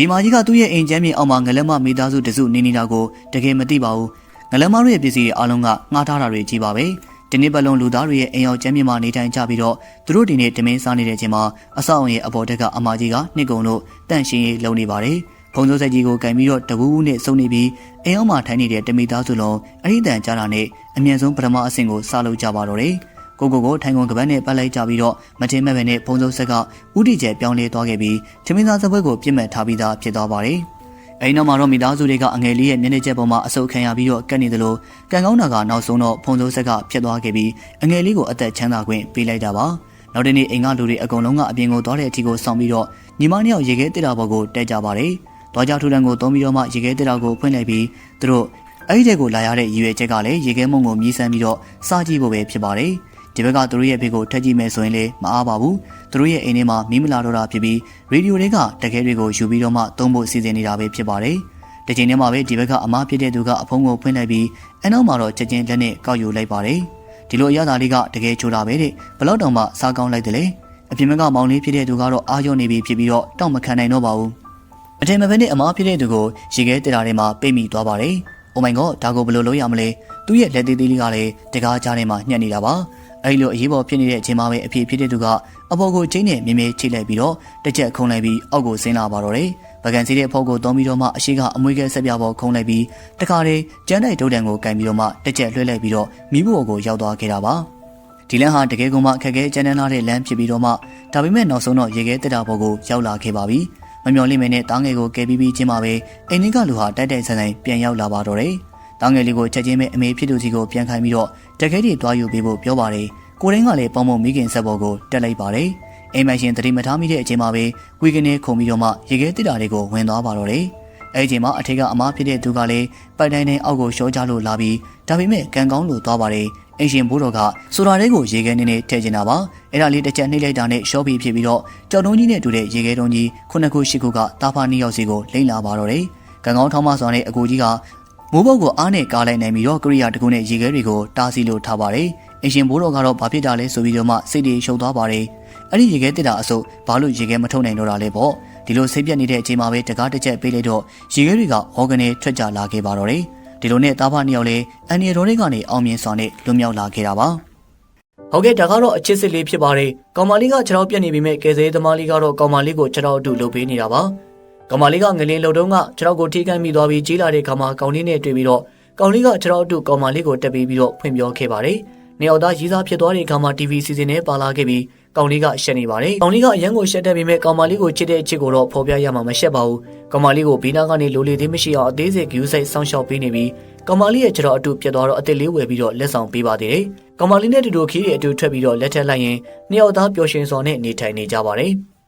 ဒီမာကြီးကသူ့ရဲ့အိမ်ချမ်းမြေအောက်မှာငလက်မမိသားစုတစုနေနေတာကိုတကယ်မသိပါဘူးငလက်မတို့ရဲ့ပစ္စည်းတွေအားလုံးကငှားထားတာတွေကြီးပါပဲဒီနေ့ပတ်လုံးလူသားတွေရဲ့အိမ်အောင်ချမ်းမြေမှာနေထိုင်ကြပြီးတော့သူတို့ဒီနေ့တမင်းစားနေတဲ့အချိန်မှာအဆောက်အုံရဲ့အပေါ်တက်ကအမကြီးကနှစ်ကုံလို့တန့်ရှင်းရေးလုပ်နေပါတယ်ဖုံစိုးဆက်ကြီးကိုကင်ပြီးတော့တပူးဘူးနဲ့စုံနေပြီးအိမ်အောင်မှာထိုင်နေတဲ့တမိသားစုလုံးအရိတန်ကြားတာနဲ့အမြန်ဆုံးပထမအဆင့်ကိုစလုပ်ကြပါတော့တယ် ကိုကိုကိုထိုင်ကုန်ကပတ်နဲ့ပတ်လိုက်ကြပြီးတော့မတင်မဲ့ပဲနဲ့ဖုံစိုးဆက်ကဥတီကျဲပြောင်းလဲသွားခဲ့ပြီးတမိသားစပွဲကိုပြစ်မှတ်ထားပြီးသားဖြစ်သွားပါတယ်။အဲဒီနောက်မှာတော့မိသားစုတွေကအငယ်လေးရဲ့မျက်နှာကျက်ပေါ်မှာအဆုတ်ခံရပြီးတော့ကတ်နေသလိုကံကောင်းတာကနောက်ဆုံးတော့ဖုံစိုးဆက်ကဖြစ်သွားခဲ့ပြီးအငယ်လေးကိုအသက်ချမ်းသာခွင့်ပေးလိုက်တာပါ။နောက်တနေ့အိမ်ကလူတွေအကုန်လုံးကအပြင်ကိုသွားတဲ့အထိကိုဆောင်ပြီးတော့ညီမနှစ်ယောက်ရေခဲတစ်တာပေါ်ကိုတက်ကြပါတယ်။သွားကြထူတန်းကိုသုံးပြီးတော့မှရေခဲတစ်တာကိုဖွင့်လိုက်ပြီးသူတို့အဲ့ဒီတဲ့ကိုလာရတဲ့ရည်ရွယ်ချက်ကလည်းရေခဲမုံကိုမြည်ဆန်းပြီးတော့စားကြည့်ဖို့ပဲဖြစ်ပါတယ်။ ဒီဘက်ကသူတို့ရဲ့ဖေကိုထက်ကြည့်မယ်ဆိုရင်လည်းမအားပါဘူးသူတို့ရဲ့အိမ်ထဲမှာမီးမလာတော့တာဖြစ်ပြီးရေဒီယိုတွေကတကယ်တွေကိုယူပြီးတော့မှသုံးဖို့စီစဉ်နေတာပဲဖြစ်ပါတယ်တစ်ချိန်တည်းမှာပဲဒီဘက်ကအမားဖြစ်တဲ့သူကအဖုံးကိုဖွင့်လိုက်ပြီးအနောက်မှာတော့ချက်ချင်းလက်နဲ့ကောက်ယူလိုက်ပါတယ်ဒီလိုအရသာလေးကတကယ်ချိုးတာပဲတဲ့ဘလောက်တောင်မှစားကောင်းလိုက်တယ်လေအပြင်ဘက်ကမောင်လေးဖြစ်တဲ့သူကတော့အာရုံနေပြီဖြစ်ပြီးတော့တောက်မခံနိုင်တော့ပါဘူးအထင်မပဲနဲ့အမားဖြစ်တဲ့သူကိုရေခဲတက်တာထဲမှာပိတ်မိသွားပါတယ်။ Oh my god ဒါကိုဘယ်လိုလုပ်ရမလဲ။သူ့ရဲ့လက်သေးသေးလေးကလည်းတကားကြားထဲမှာညှက်နေတာပါ။ အဲဒီလိုအရေးပေါ်ဖြစ်နေတဲ့အချိန်မှာပဲအဖေဖြစ်တဲ့သူကအပေါ်ကိုချင်းနဲ့မြင်းမြဲချိလိုက်ပြီးတော့တစ်ချက်ခုံလိုက်ပြီးအောက်ကိုဆင်းလာပါတော့တယ်။ဗကန်စီတဲ့ဖောက်ကိုသုံးပြီးတော့မှအရှိကအမွေးကဲဆက်ပြပေါ်ခုံလိုက်ပြီးတခါတည်းကျန်းတိုက်ဒုတ်တန်ကိုကင်ပြီးတော့မှတစ်ချက်လွှဲလိုက်ပြီးတော့မိဖို့ကိုရောက်သွားခဲ့တာပါ။ဒီလမ်းဟာတကယ်ကိုမှခက်ခဲကြမ်းတမ်းလာတဲ့လမ်းဖြစ်ပြီးတော့မှဒါပေမဲ့နောက်ဆုံးတော့ရေခဲတက်တာပေါ်ကိုရောက်လာခဲ့ပါပြီ။မမျော်လင့်မနဲ့တားငယ်ကိုကယ်ပြီးပြီးချင်းမှာပဲအိမ်နည်းကလူဟာတိုက်တိုက်ဆန်ဆန်ပြန်ရောက်လာပါတော့တယ်။ တားငယ်လေးကိုချက်ချင်းပဲအမေဖြစ်သူစီကိုပြန်ခိုင်းပြီးတော့တကယ်ကြီးသွားယူပေးဖို့ပြောပါတယ်။ကိုရင်းကလည်းပေါင်းမုံမိခင်ဆက်ပေါ်ကိုတက်လိုက်ပါတယ်။အိမ်မရှင်တတိမထားမိတဲ့အချိန်မှာပဲဝီကနေခုံပြီးတော့မှရေခဲတစ်တာတွေကိုဝင်သွားပါတော့တယ်။အဲဒီအချိန်မှာအထက်ကအမားဖြစ်တဲ့သူကလည်းပိုက်တိုင်းနဲ့အောက်ကိုရှော့ချလို့လာပြီးဒါပေမဲ့ကံကောင်းလို့သွားပါတယ်။အင်ရှင်ဘိုးတော်ကဆိုလာတဲ့ကိုရေခဲနေနေထည့်ချင်တာပါအဲ့ဒါလေးတစ်ချက်နှိမ့်လိုက်တာနဲ့ရှော့ပြီးဖြစ်ပြီးတော့ကြောက်တုံးကြီးနဲ့တူတဲ့ရေခဲတုံးကြီးခုနှစ်ခုရှစ်ခုကတာဖာနှစ်ယောက်စီကိုလိမ့်လာပါတော့တယ်ကံကောင်းထောင်းမစွာနဲ့အကူကြီးက မိုးပုတ်ကိုအားနဲ့ကားလိုက်နိုင်ပြီးတော့ကရိယာတကူနဲ့ရေခဲတွေကိုတားဆီးလို့ထားပါတယ်အင်ရှင်ဘိုးတော်ကတော့ဘာဖြစ်တာလဲဆိုပြီးတော့မှစိတ်တွေရှုပ်သွားပါတယ်အဲ့ဒီရေခဲတစ်တာအစုပ်ဘာလို့ရေခဲမထုတ်နိုင်တော့တာလဲပေါ့ဒီလိုစိတ်ပြက်နေတဲ့အချိန်မှာပဲတကားတစ်ချက်ပေးလိုက်တော့ရေခဲတွေကဟောကနေထွက်ကြလာခဲ့ပါတော့တယ်ဒီလိုနဲ့တားဖနှစ်ယောက်လည်းအန်နီရိုတွေကနေအောင်မြင်စွာနဲ့လွတ်မြောက်လာခဲ့တာပါဟုတ်ကဲ့ဒါကတော့အချစ်စစ်လေးဖြစ်ပါတယ်ကောင်မလေးကခြေထောက်ပြက်နေပြီမဲ့ကယ်ဆယ်သမားလေးကတော့ကောင်မလေးကိုခြေထောက်အတူလှုပ်ပေးနေတာပါ ကောင်မလေးကငလင်းလှုပ်တုံးကခြေထောက်ကိုထိခိုက်မိသွားပြီးကြီးလာတဲ့ခါမှာကောင်လေးနဲ့တွေ့ပြီးတော့ကောင်လေးကခြေထောက်အတူကောင်မလေးကိုတက်ပြီးပြီးတော့ဖွင့်ပြောခဲ့ပါတယ်နေအောင်သားရေးစားဖြစ်သွားတဲ့ခါမှာ TV စီစဉ်နဲ့ပါလာခဲ့ပြီးကောင်လေးကရှက်နေပါတယ်။ကောင်လေးကအရန်ကိုရှက်တတ်ပေမဲ့ကောင်မလေးကိုချစ်တဲ့အချစ်ကိုတော့ဖော်ပြရမှာမရှက်ပါဘူး။ကောင်မလေးကိုဘေးနားကနေလိုလေသေးမရှိအောင်အသေးစိတ်ဂယူးဆိုင်စောင့်ရှောက်ပေးနေပြီးကောင်မလေးရဲ့ခြေတော်အတူပြတ်သွားတော့အသက်လေးဝယ်ပြီးတော့လက်ဆောင်ပေးပါသေးတယ်။ကောင်မလေးနဲ့တူတူခီးတွေအတူထွက်ပြီးတော့လက်ထက်လိုက်ရင်နှစ်ယောက်သားပျော်ရွှင်စွာနဲ့နေထိုင်နေကြပါတယ်။